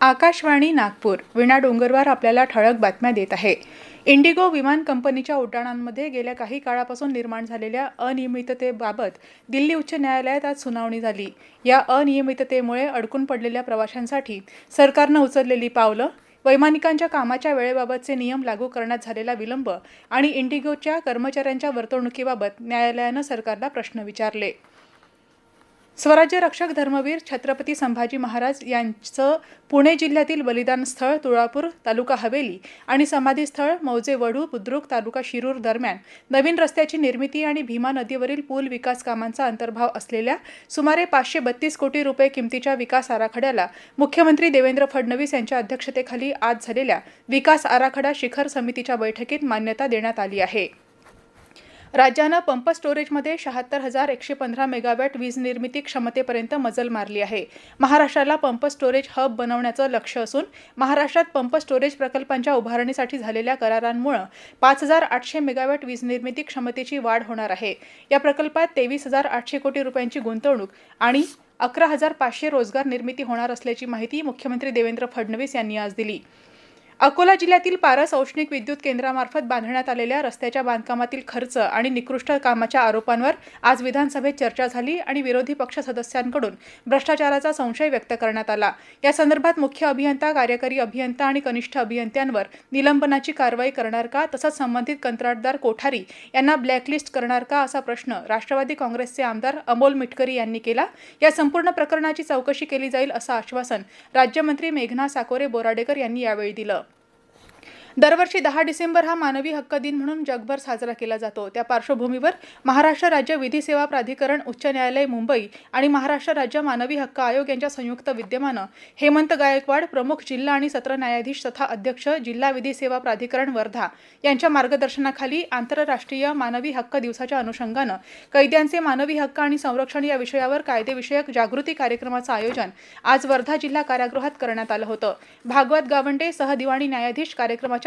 आकाशवाणी नागपूर. विणा डोंगरवार आपल्याला ठळक बातम्या देत आहे. इंडिगो विमान कंपनीच्या उड्डाणांमध्ये गेल्या काही काळापासून निर्माण झालेल्या अनियमिततेबाबत दिल्ली उच्च न्यायालयात आज सुनावणी झाली. या अनियमिततेमुळे अडकून पडलेल्या प्रवाशांसाठी सरकारनं उचललेली पावलं वैमानिकांच्या कामाच्या वेळेबाबतचे नियम लागू करण्यात झालेला विलंब आणि इंडिगोच्या कर्मचाऱ्यांच्या वर्तणुकीबाबत न्यायालयानं सरकारला प्रश्न विचारले. स्वराज्य रक्षक धर्मवीर छत्रपती संभाजी महाराज यांचं पुणे जिल्ह्यातील बलिदान स्थळ तुळापूर तालुका हवेली आणि समाधीस्थळ मौजे वढू बुद्रुक तालुका शिरूर दरम्यान नवीन रस्त्याची निर्मिती आणि भीमा नदीवरील पूल विकास कामांचा अंतर्भाव असलेल्या सुमारे पाचशे बत्तीस कोटी रुपये किमतीच्या विकास आराखड्याला मुख्यमंत्री देवेंद्र फडणवीस यांच्या अध्यक्षतेखाली आज झालेल्या विकास आराखडा शिखर समितीच्या बैठकीत मान्यता देण्यात आली आहे. राज्यानं पंप स्टोरेजमध्ये शहात्तर हजार एकशे पंधरा मेगावॅट वीज निर्मिती क्षमतेपर्यंत मजल मारली आहे. महाराष्ट्राला पंप स्टोरेज हब बनवण्याचं लक्ष असून महाराष्ट्रात पंप स्टोरेज प्रकल्पांच्या उभारणीसाठी झालेल्या करारांमुळे पाच हजार आठशे मेगावॅट वीज निर्मिती क्षमतेची वाढ होणार आहे. या प्रकल्पात तेवीस हजार आठशे कोटी रुपयांची गुंतवणूक आणि अकरा हजार पाचशे रोजगार निर्मिती होणार असल्याची माहिती मुख्यमंत्री देवेंद्र फडणवीस यांनी आज दिली. अकोला जिल्ह्यातील पारस औष्णिक विद्युत केंद्रामार्फत बांधण्यात आलेल्या रस्त्याच्या बांधकामातील खर्च आणि निकृष्ट कामाच्या आरोपांवर आज विधानसभेत चर्चा झाली आणि विरोधी पक्ष सदस्यांकडून भ्रष्टाचाराचा संशय व्यक्त करण्यात आला. या संदर्भात मुख्य अभियंता कार्यकारी अभियंता आणि कनिष्ठ अभियंत्यांवर निलंबनाची कारवाई करणार का तसंच संबंधित कंत्राटदार कोठारी यांना ब्लॅकलिस्ट करणार का असा प्रश्न राष्ट्रवादी काँग्रेसचे आमदार अमोल मिटकरी यांनी केला. या संपूर्ण प्रकरणाची चौकशी केली जाईल असं आश्वासन राज्यमंत्री मेघना साकोरे बोराडेकर यांनी यावेळी दिलं. दरवर्षी दहा डिसेंबर हा मानवी हक्क दिन म्हणून जगभर साजरा केला जातो. त्या पार्श्वभूमीवर महाराष्ट्र राज्य विधी सेवा प्राधिकरण उच्च न्यायालय मुंबई आणि महाराष्ट्र राज्य मानवी हक्क आयोग यांच्या संयुक्त विद्यमानं हेमंत गायकवाड प्रमुख जिल्हा आणि सत्र न्यायाधीश तथा अध्यक्ष जिल्हा विधी सेवा प्राधिकरण वर्धा यांच्या मार्गदर्शनाखाली आंतरराष्ट्रीय मानवी हक्क दिवसाच्या अनुषंगानं कैद्यांचे मानवी हक्क आणि संरक्षण या विषयावर कायदेविषयक जागृती कार्यक्रमाचं आयोजन आज वर्धा जिल्हा कारागृहात करण्यात आलं होतं. भागवत गावंडे सहदिवाणी न्यायाधीश कार्यक्रमाच्या